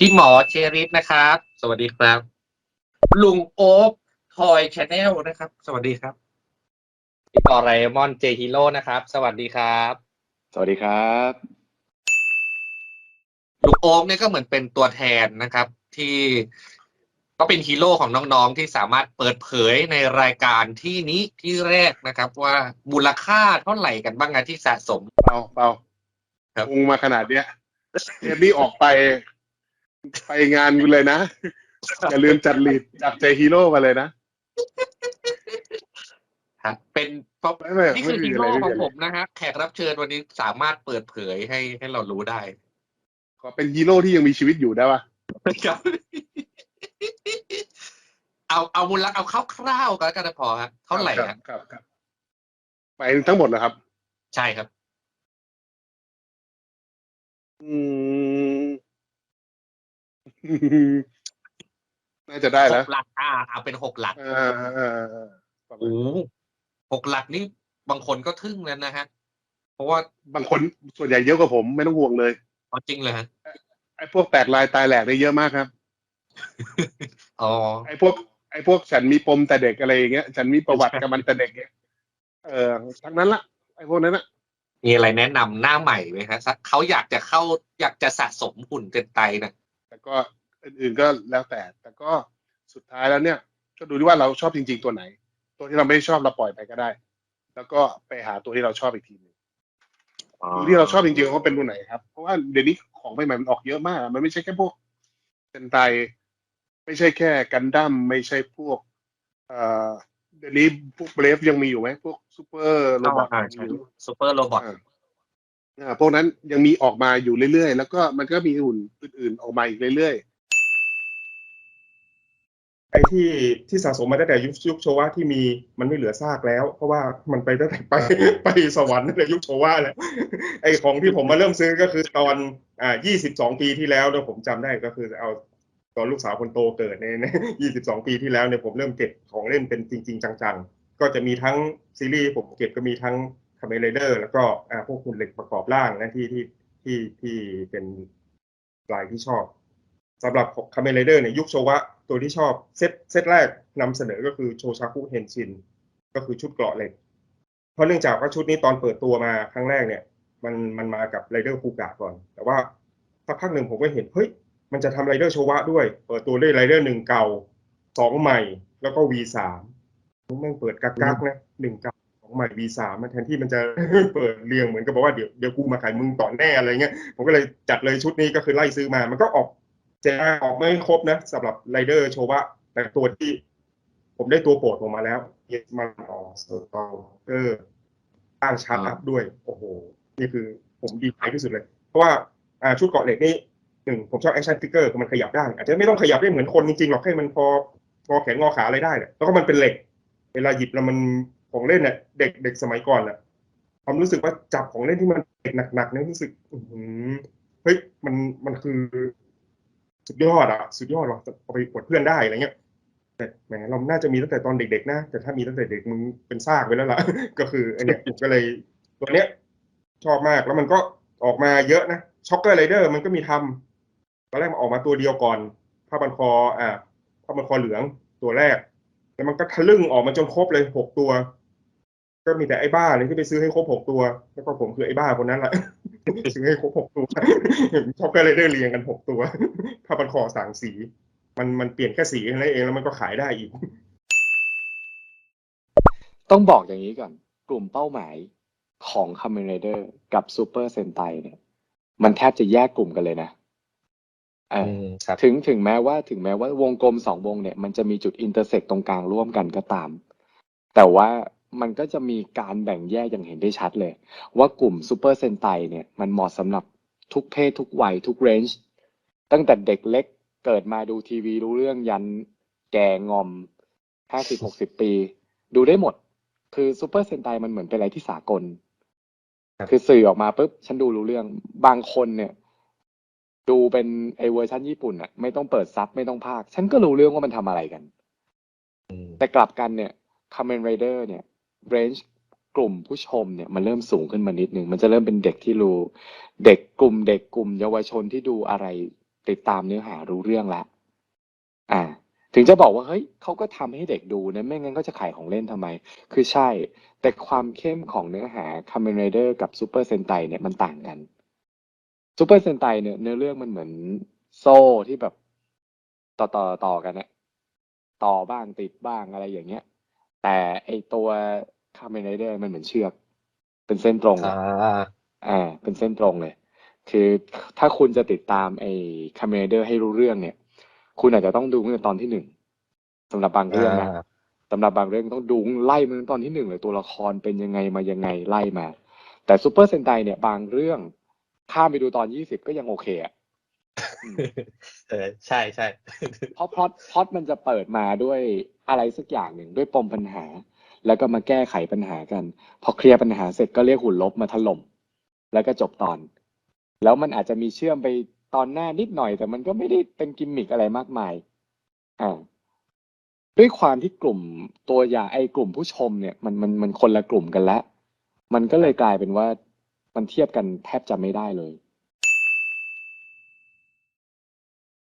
พี่หมอเชริสนะครับ สวัสดีครับ ลุงโอ๊คทอยชาแนลนะครับ สวัสดีครับพี่ปอไรมอนเจฮีโร่นะครับ สวัสดีครับ สวัสดีครับลุงโอ๊คเนี่ยก็เหมือนเป็นตัวแทนนะครับ ที่ก็เป็นฮีโร่ของน้องๆที่สามารถเปิดเผยในรายการที่นี้ที่แรกนะครับ ว่ามูลค่าเท่าไหร่กันบ้างนะที่สะสม เปาเปาครับ พุงมาขนาดเนี้ยเทปนี้ออกไป ไปงานกันเลยนะ อย่าลืมจัดลีดจับเจฮีโร่มาเลยนะครับเป็นเพราะไม่ไม่นี่คือไม่มีฮีอะไรโร่ไม่ขอมีงอะไร ผมนะฮะ แขกรับเชิญวันนี้สามารถเปิดเผยให้ให้เรารู้ได้ขอเป็นฮีโร่ที่ยังมีชีวิตอยู่ได้ปะครับเอาเอามูลค่าเอาคร่าวๆก็แล้วกันนะพอฮะเท่าไหร่คฮะบครับครับไปทั้งหมดเหรอครับ ใช่ครับ อืม น่าจะได้หแล้วกหลักอ่าเอาเป็นหกหลักอ่าอ่าอ่าอ่าประมาณโอ้หกหลักนี่บางคนก็ทึ่งแล้วนะฮะ เพราะว่าบางคนส่วนใหญ่เยอะกว่าผมไม่ต้องห่วงเลยเอาจริงเลยฮะไอ้พวกแตกลายตายแหลกได้เยอะมากครับ อ๋อ ไอ้พวกไอ้พวกฉันมีปมแต่เด็กอะไรอย่างเงี้ยฉันมีประวัติกับมันแต่เด็กเงี้ยเออทั้งนั้นละไอ้พวกนั้นละมีอะไรแนะนำหน้าใหม่ไหมฮะเขาอยากจะเข้าอยากจะสะสมหุ่นเต็นไตนะแต่ก็ อื่นๆก็แล้วแต่ แต่ก็สุดท้ายแล้วเนี่ย ก็ดูที่ว่าเราชอบจริง ๆ ตัวไหน ตัวที่เราไม่ชอบเราปล่อยไปก็ได้ แล้วก็ไปหาตัวที่เราชอบอีกทีหนึงตัวที่เราชอบจริงๆเขาเป็นตัวไหนครับ เพราะว่าเดี๋ยวนี้ของใหม่ๆมันออกเยอะมาก มันไม่ใช่แค่พวกเซนไตไม่ใช่แค่กันดั้มไม่ใช่พวกเอ่อเดี๋ยวนี้พวกเบรฟยังมีอยู่ไหมพวกซูเปอร์โรบอทอ่าใช่ซูเปอร์โรบอทอ่าอ่าพวกนั้นยังมีออกมาอยู่เรื่อยๆ แล้วก็มันก็มีหุ่นอื่นๆออกมาอีกเรื่อย ไอ้ที่ที่สะสมมาตั้งแต่ยุคยุคโชวะที่มีมันไม่เหลือซากแล้ว เพราะว่ามันไปตั้งแต่ไปไปสวรรค์ตั้งแต่ยุคโชวะแล้วไอ้ของที่ผมมาเริ่มซื้อก็คือตอนอ่า22ปีที่แล้วเนี่ยผมจำได้ก็คือเอาตอนลูกสาวคนโตเกิดในใน22ปีที่แล้วเนี่ยผมเริ่มเก็บของเล่นเป็นจริง ๆ จังๆ ก็จะมีทั้งซีรีส์ผมเก็บก็มีทั้งคาเมเลเดอร์แล้วก็อ่าพวกหุ่นเหล็กประกอบร่างนะที่ที่ที่ที่เป็นลายที่ชอบสำหรับคาเมเลเดอร์เนี่ยยุคโชวะ ตัวที่ชอบเซตเซตแรกนำเสนอก็คือโชชาคุเฮนชิน ก็คือชุดเกราะเหล็ก เพราะเนื่องจากว่าชุดนี้ตอนเปิดตัวมาครั้งแรกเนี่ย มันมันมากับไรเดอร์ฟูกะก่อน แต่ว่าสักพักหนึ่งผมก็เห็น เฮ้ย มันจะทำไรเดอร์โชวะด้วย เปิดตัวด้วยไรเดอร์หนึ่งเก่าสองใหม่ แล้วก็ V สามม่งเปิดกักกักๆนะหนึ่งเก่าสองใหม่ V สามแทนที่มันจะเปิดเรียงเหมือนกับบอกว่าเดี๋ยวเดี๋ยวกูมาขายมึงต่อแน่อะไรเงี้ยผมก็เลยจัดเลยชุดนี้ก็คือไล่ซื้อมา มันก็ออก เจออกไม่ครบนะสำหรับไรเดอร์โชวะแต่ตัวที่ผมได้ตัวโปรดผมมาแล้วเยสมันออกสตอเกอร์ตั้งชาร์จอัพด้วย โอ้โห นี่คือผมดีใจที่สุดเลย เพราะว่าอ่าชุดเกาะเหล็กนี่หนึ่งผมชอบแอคชั่นฟิกเกอร์คือมันขยับได้ อาจจะไม่ต้องขยับได้เหมือนคนจริงๆหรอกแค่มันพองอแขนงอขาอะไรได้เนี่ยแล้วก็มันเป็นเหล็ก เวลาหยิบแล้วมันของเล่นเนี่ยเด็กเด็กสมัยก่อนน่ะความรู้สึกว่าจับของเล่นที่มันเด็กหนักๆเนี่ยรู้สึกอื้อหือเฮ้ยมันมันคือ สุดยอดอะสุดยอดว่ะเอาไปอวดเพื่อนได้อะไรเงี้ยแต่แหมเราน่าจะมีตั้งแต่ตอนเด็กๆนะ แต่ถ้ามีตั้งแต่เด็กมึงเป็นซากไปแล้วล่ะ ก็คืออเนี้ยก็เลยตัวเนี้ยชอบมากแล้วมันก็ออกมาเยอะนะช็อกเกอร์ไรเดอร์มันก็มีทำตอนแรกมันออกมาตัวเดียวก่อนผ้าบันคออ่าผ้าบันคอเหลืองตัวแรกแล้วมันก็ทะลึ่งออกมาจนครบเลยหกตัว ก็มีแต่ไอ้บ้าเลยที่ไปซื้อให้ครบหกตัว แล้วก็ผมคือไอ้บ้าคนนั้นแหละ ซื้อให้ครบหกตัวช็อกโกแลตได้เรียงกันหกตัวผ้าพันคอสางสี มันมันเปลี่ยนแค่สีแค่นั้นเองแล้วมันก็ขายได้อีก ต้องบอกอย่างนี้ก่อน กลุ่มเป้าหมายของ Kamen Rider กับ Super Sentai เนี่ย มันแทบจะแยกกลุ่มกันเลยนะเอออครับถึงถึงแม้ว่าถึงแม้ว่าวงกลมสองวงเนี่ย มันจะมีจุดอินเตอร์เซ็กตรงกลางร่วมกันก็ตาม แต่ว่า มันก็จะมีการแบ่งแยกอย่างเห็นได้ชัดเลย ว่ากลุ่ม Super Sentai เนี่ยมันเหมาะสำหรับทุกเพศทุกวัยทุกเรนจ์ตั้งแต่เด็กเล็กเกิดมาดูทีวีรู้เรื่องยันแก่งอมห้าสิบหกสิบปี ดูได้หมด คือซูเปอร์เซนไตมันเหมือนเป็นอะไรที่สากลครับคือสื่อออกมาปุ๊บฉันดูรู้เรื่องบางคนเนี่ย ดูเป็นไอเวอร์ชันญี่ปุ่นอะไม่ต้องเปิดซับไม่ต้องพากย์ฉันก็รู้เรื่องว่ามันทำอะไรกัน แต่กลับกันเนี่ยคา m เมนไรเดอร์เนี่ย เรนจ์กลุ่มผู้ชมเนี่ยมันเริ่มสูงขึ้นมานิดหนึ่งมันจะเริ่มเป็นเด็กที่รู้ เด็กกลุ่มเด็กกลุ่มเยาวชนที่ดูอะไรติดตามเนื้อหารู้เรื่องล้วอ่า ถึงจะบอกว่าเฮ้ยเขาก็ทำให้เด็กดูนะไม่งั้นก็จะขายของเล่นทำไม คือใช่ แต่ความเข้มของเนื้อหา Kamen Rider กับ Super Sentai เนี่ยมันต่างกัน Super Sentai เนี่ยเนื้อเรื่องมันเหมือนโซ่ที่แบบต่อต่อต่อกันนะต่อบ้างติดบ้างอะไรอย่างเงี้ย แต่ไอตัว Kamen Rider มันเหมือนเชือก เป็นเส้นตรงเลยอ่าอ่า เป็นเส้นตรงเลย คือถ้าคุณจะติดตามไอ้ Kamen Rider ให้รู้เรื่องเนี่ย คุณอาจจะต้องดูตั้งแต่ตอนที่หนึ่งสำหรับบางเรื่องนะอ่าสำหรับบางเรื่องต้องดูไล่มาตั้งแต่ตอนที่หนึ่งเลยตัวละครเป็นยังไงมายังไงไล่มา แต่ซูเปอร์เซนไตเนี่ยบางเรื่องข้ามไปดูตอนยี่สิบก็ยังโอเคอะอืม เออใช่ใช่เพราะพอตพอตมันจะเปิดมาด้วยอะไรสักอย่างหนึ่งด้วยปมปัญหา แล้วก็มาแก้ไขปัญหากัน พอเคลียร์ปัญหาเสร็จก็เรียกหุ่นลบมาถล่มแล้วก็จบตอน แล้วมันอาจจะมีเชื่อมไปตอนหน้านิดหน่อย แต่มันก็ไม่ได้เป็นกิมมิกอะไรมากมายอ่าด้วยความที่กลุ่มตัวอย่างไอ้กลุ่มผู้ชมเนี่ยมันมันมันคนละกลุ่มกันแล้ว มันก็เลยกลายเป็นว่ามันเทียบกันแทบจะไม่ได้เลย